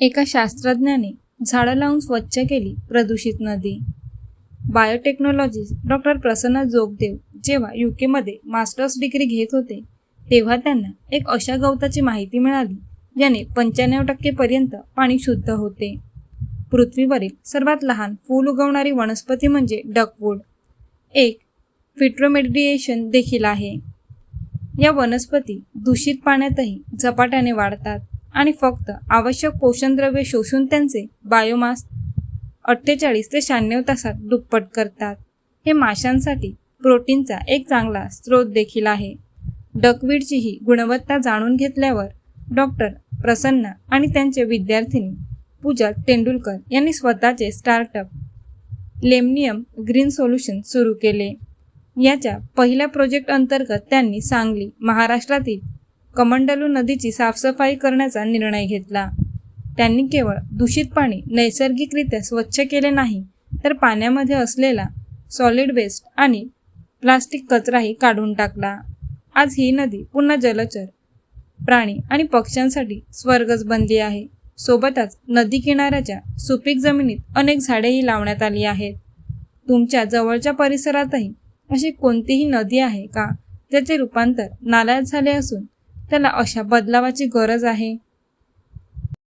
एका शास्त्रज्ञाने झाडं लावून स्वच्छ केली प्रदूषित नदी. बायोटेक्नॉलॉजिस्ट डॉक्टर प्रसन्न जोगदेव जेव्हा यू केमध्ये मास्टर्स डिग्री घेत होते तेव्हा त्यांना एक अशा गवताची माहिती मिळाली ज्याने पंच्याण्णव टक्केपर्यंत पाणी शुद्ध होते. पृथ्वीवरील सर्वात लहान फूल उगवणारी वनस्पती म्हणजे डकवूड. एक फिट्रोमेडिएशन देखील आहे. या वनस्पती दूषित पाण्यातही झपाट्याने वाढतात. आणि फक्त आवश्यक पोषणद्रव्ये शोषून त्यांचे बायोमास अठ्ठेचाळीस ते शहाण्णव तासात दुप्पट करतात. हे माशांसाठी प्रोटीनचा एक चांगला स्रोत देखील आहे. डकवीडची ही गुणवत्ता जाणून घेतल्यावर डॉक्टर प्रसन्ना आणि त्यांचे विद्यार्थिनी पूजा तेंडुलकर यांनी स्वतःचे स्टार्टअप लेमनियम ग्रीन सोल्युशन सुरू केले. याच्या पहिल्या प्रोजेक्ट अंतर्गत त्यांनी सांगली महाराष्ट्रातील कमंडलू नदीची साफसफाई करण्याचा निर्णय घेतला. त्यांनी केवळ दूषित पाणी नैसर्गिकरित्या स्वच्छ केले नाही तर पाण्यामध्ये असलेला सॉलिड वेस्ट आणि प्लास्टिक कचराही काढून टाकला. आज ही नदी पुन्हा जलचर प्राणी आणि पक्ष्यांसाठी स्वर्गच बनली आहे. सोबतच नदी किनाऱ्याच्या सुपीक जमिनीत अनेक झाडेही लावण्यात आली आहेत. तुमच्या जवळच्या परिसरातही अशी कोणतीही नदी आहे का ज्याचे रूपांतर नाल्यात झाले असून त्याला अशा बदलावाची गरज आहे.